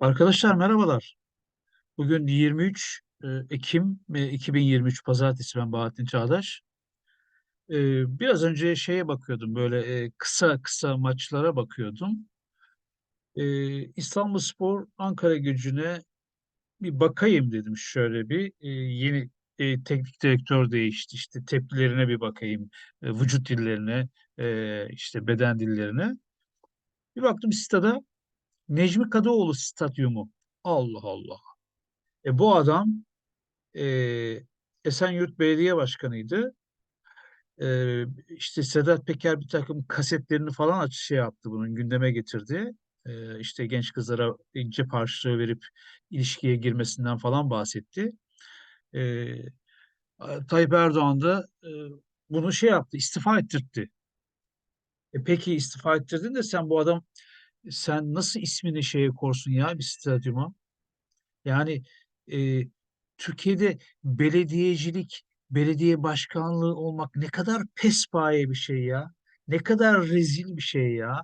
Arkadaşlar merhabalar. Bugün 23 e, Ekim e, 2023 Pazartesi ben Bahattin Çağdaş. E, Biraz önce şeye bakıyordum böyle e, kısa kısa maçlara bakıyordum. İstanbulspor Ankara Gücü'ne bir bakayım dedim şöyle bir. Yeni teknik direktör değişti işte tepkilerine bir bakayım. Vücut dillerine, işte beden dillerine. Bir baktım stada Necmi Kadıoğlu Stadyumu. Allah Allah. E, bu adam e, Esenyurt Belediye Başkanı'ydı. E, işte Sedat Peker bir takım kasetlerini falan aç şey yaptı bunun gündeme getirdi. E, işte genç kızlara ince harçlığı verip ilişkiye girmesinden falan bahsetti. E, Tayyip Erdoğan da e, bunu şey yaptı, istifa ettirtti. E peki istifa ettirdin de sen bu adam sen nasıl ismini şeye korsun ya bir stadyuma? Yani e, Türkiye'de belediyecilik, belediye başkanlığı olmak ne kadar pespaye bir şey ya. Ne kadar rezil bir şey ya.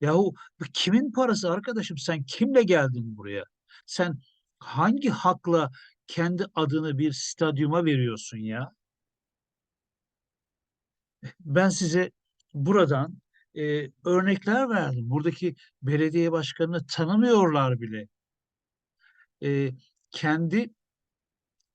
Yahu bu kimin parası arkadaşım? Sen kimle geldin buraya? Sen hangi hakla kendi adını bir stadyuma veriyorsun ya? Ben size buradan e, örnekler verdim. Buradaki belediye başkanını tanımıyorlar bile. E, kendi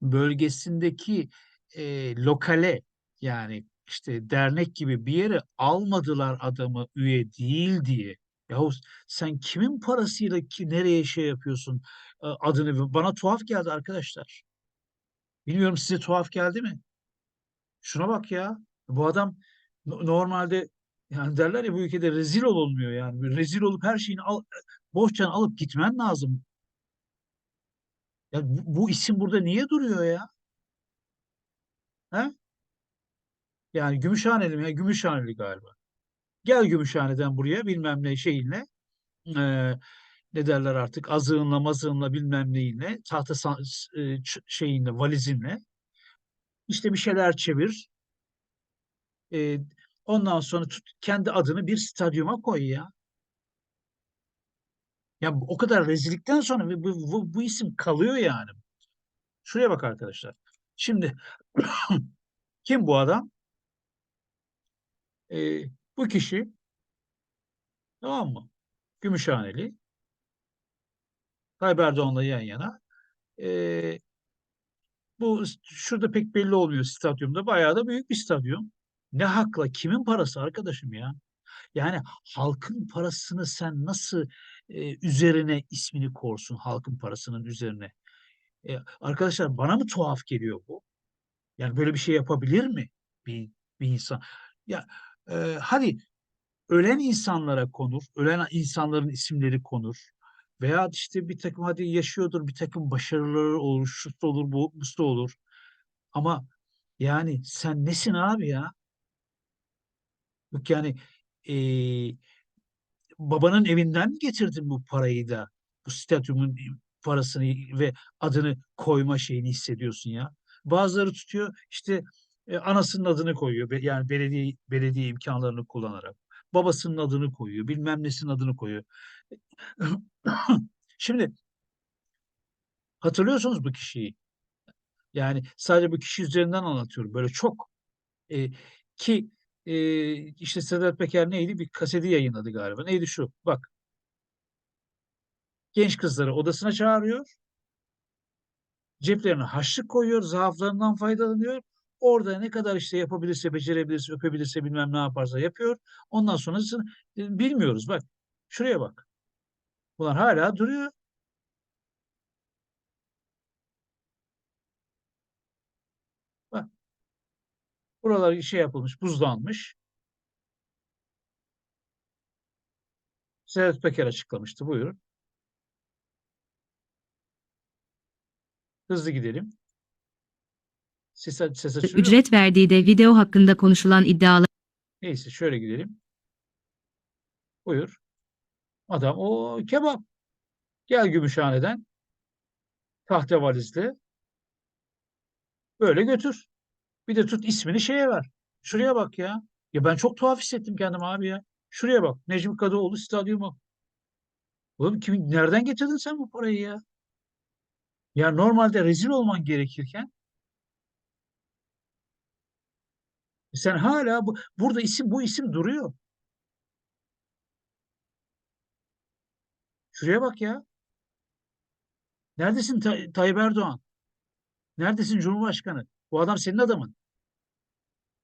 bölgesindeki e, lokale yani işte dernek gibi bir yere almadılar adamı üye değil diye. Yahu sen kimin parasıyla ki nereye şey yapıyorsun e, adını bana tuhaf geldi arkadaşlar. Bilmiyorum size tuhaf geldi mi? Şuna bak ya. Bu adam no- normalde yani derler ya bu ülkede rezil olunmuyor yani. Rezil olup her şeyini al, boşcan alıp gitmen lazım. Ya bu, bu isim burada niye duruyor ya? He? Yani Gümüşhaneli mi? Ya, Gümüşhaneli galiba. Gel Gümüşhane'den buraya bilmem ne şeyinle eee, ne derler artık azığınla mazığınla bilmem neyinle tahta e, şeyinle valizinle işte bir şeyler çevir. E, ondan sonra tut, kendi adını bir stadyuma koy ya. Ya o kadar rezillikten sonra bu, bu, bu, isim kalıyor yani. Şuraya bak arkadaşlar. Şimdi kim bu adam? E, bu kişi tamam mı? Gümüşhaneli. Tayyip Erdoğan'la yan yana. E, Bu şurada pek belli olmuyor stadyumda. Bayağı da büyük bir stadyum. Ne hakla? Kimin parası arkadaşım ya? Yani halkın parasını sen nasıl e, üzerine ismini korsun halkın parasının üzerine? E, arkadaşlar bana mı tuhaf geliyor bu? Yani böyle bir şey yapabilir mi bir, bir insan? Ya e, hadi ölen insanlara konur, ölen insanların isimleri konur. Veya işte bir takım hadi yaşıyordur, bir takım başarıları olur, şu olur, bu, bu olur. Ama yani sen nesin abi ya? Yani eee, babanın evinden mi getirdin bu parayı da bu stadyumun parasını ve adını koyma şeyini hissediyorsun ya? Bazıları tutuyor işte e, anasının adını koyuyor Be- yani belediye belediye imkanlarını kullanarak. Babasının adını koyuyor, bilmem nesinin adını koyuyor. Şimdi hatırlıyorsunuz bu kişiyi. Yani sadece bu kişi üzerinden anlatıyorum. Böyle çok E, ki e, işte Sedat Peker neydi? Bir kaseti yayınladı galiba. Neydi şu? Bak genç kızları odasına çağırıyor. Ceplerine harçlık koyuyor. Zaaflarından faydalanıyor. Orada ne kadar işte yapabilirse, becerebilirse, öpebilirse bilmem ne yaparsa yapıyor. Ondan sonrasını bilmiyoruz. Bak şuraya bak. Bunlar hala duruyor. Bak buralar şey yapılmış, buzlanmış. Sedat Peker açıklamıştı. Buyurun. Hızlı gidelim. Ses, ses ücret verdiği de video hakkında konuşulan iddialar Neyse şöyle gidelim. Buyur. Adam o kebap. Gel Gümüşhane'den tahta valizle böyle götür. Bir de tut ismini şeye ver. Şuraya bak ya. Ya ben çok tuhaf hissettim kendimi abi ya. Şuraya bak. Necmi Kadıoğlu stadyumu. Oğlum kimin nereden getirdin sen bu parayı ya? Ya normalde rezil olman gerekirken sen hala bu, burada isim bu isim duruyor. Şuraya bak ya. Neredesin Tay- Tayyip Erdoğan? Neredesin Cumhurbaşkanı? Bu adam senin adamın.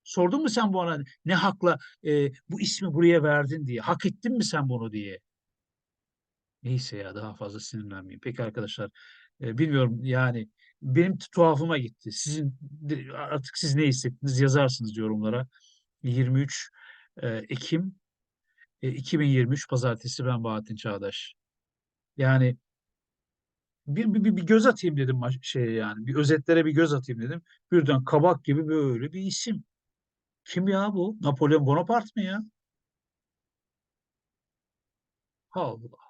Sordun mu sen bu ana ne hakla e, bu ismi buraya verdin diye? Hak ettin mi sen bunu diye? Neyse ya daha fazla sinirlenmeyeyim. Peki arkadaşlar e, bilmiyorum yani benim tuhafıma gitti. Sizin artık siz ne hissettiniz yazarsınız yorumlara. 23 e, Ekim e, 2023 Pazartesi ben Bahattin Çağdaş. Yani bir, bir, bir, bir göz atayım dedim şeye yani. Bir özetlere bir göz atayım dedim. Birden kabak gibi böyle bir isim. Kim ya bu? Napolyon Bonaparte mi ya? Allah